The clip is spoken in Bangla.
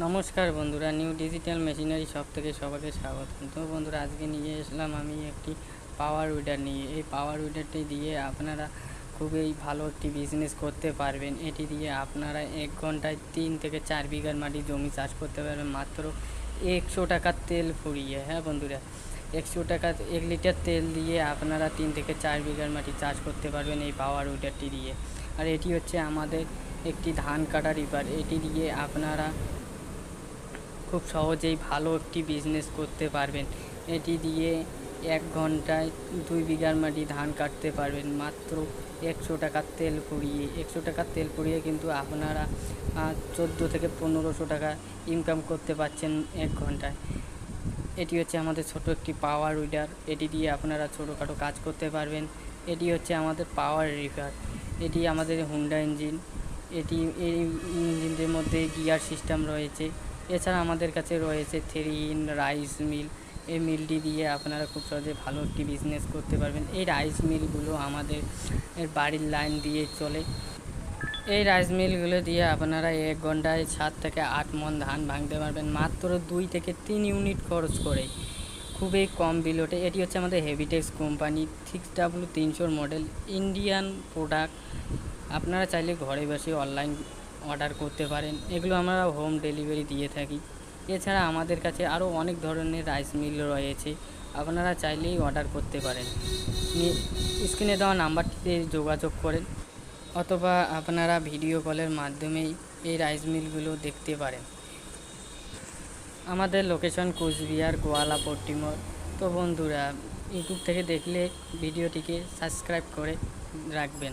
নমস্কার বন্ধুরা নিউ ডিজিটাল মেশিনারি শপ থেকে সবাইকে স্বাগত তো বন্ধুরা, আজকে নিয়ে এসলাম আমি একটি পাওয়ার উইডার নিয়ে। এই পাওয়ার উইডারটি দিয়ে আপনারা খুবই ভালো একটি বিজনেস করতে পারবেন। এটি দিয়ে আপনারা এক ঘন্টায় তিন থেকে চার বিঘার মাটি জমি চাষ করতে পারবেন। মাত্র একশো টাকার তেল ফুরিয়ে হ্যাঁ বন্ধুরা? একশো টাকা, এক লিটার তেল দিয়ে আপনারা তিন থেকে চার বিঘার মাটি চাষ করতে পারবেন এই পাওয়ার উইডারটি দিয়ে। আর এটি হচ্ছে আমাদের একটি ধান কাটা রিপার এটি দিয়ে আপনারা খুব সহজেই ভালো একটি বিজনেস করতে পারবেন। এটি দিয়ে এক ঘন্টায় দুই বিঘার মাটি ধান কাটতে পারবেন। মাত্র একশো টাকার তেল পুড়িয়ে একশো টাকার তেল পুড়িয়ে কিন্তু আপনারা চোদ্দ থেকে পনেরোশো টাকা ইনকাম করতে পারছেন এক ঘন্টায়। এটি হচ্ছে আমাদের ছোট একটি পাওয়ার উইডার এটি দিয়ে আপনারা ছোটোখাটো কাজ করতে পারবেন। এটি হচ্ছে আমাদের পাওয়ার রিপার এটি আমাদের হুন্ডা ইঞ্জিন এটি, এই ইঞ্জিনটির মধ্যে গিয়ার সিস্টেম রয়েছে। এছাড়া আমাদের কাছে রয়েছে থ্রি ইন রাইস মিল। এই মিলটি দিয়ে আপনারা খুব সহজে ভালো একটি বিজনেস করতে পারবেন। এই রাইস মিলগুলো আমাদের বাড়ির লাইন দিয়ে চলে। এই রাইস মিলগুলো দিয়ে আপনারা এক ঘন্টায় সাত থেকে আট মন ধান ভাঙতে পারবেন, মাত্র দুই থেকে তিন ইউনিট খরচ করে। খুবই কম বিল ওঠে। এটি হচ্ছে আমাদের হেভিটেক্স কোম্পানি সিক্স ডাব্লু তিনশোর মডেল ইন্ডিয়ান প্রোডাক্ট আপনারা চাইলে ঘরে বসে অনলাইন অর্ডার করতে পারেন। এগুলো আমরা হোম ডেলিভারি দিয়ে থাকি। এছাড়া আমাদের কাছে আরও অনেক ধরনের রাইস মিল রয়েছে। আপনারা চাইলেই অর্ডার করতে পারেন। স্ক্রিনে দেওয়া নাম্বারটিতে যোগাযোগ করেন অথবা আপনারা ভিডিও কলের মাধ্যমেই এই রাইস মিলগুলো দেখতে পারেন। আমাদের লোকেশন কোচবিহার গোয়ালা পট্টিমর তো বন্ধুরা, ইউটিউব থেকে দেখলে ভিডিওটিকে সাবস্ক্রাইব করে রাখবেন।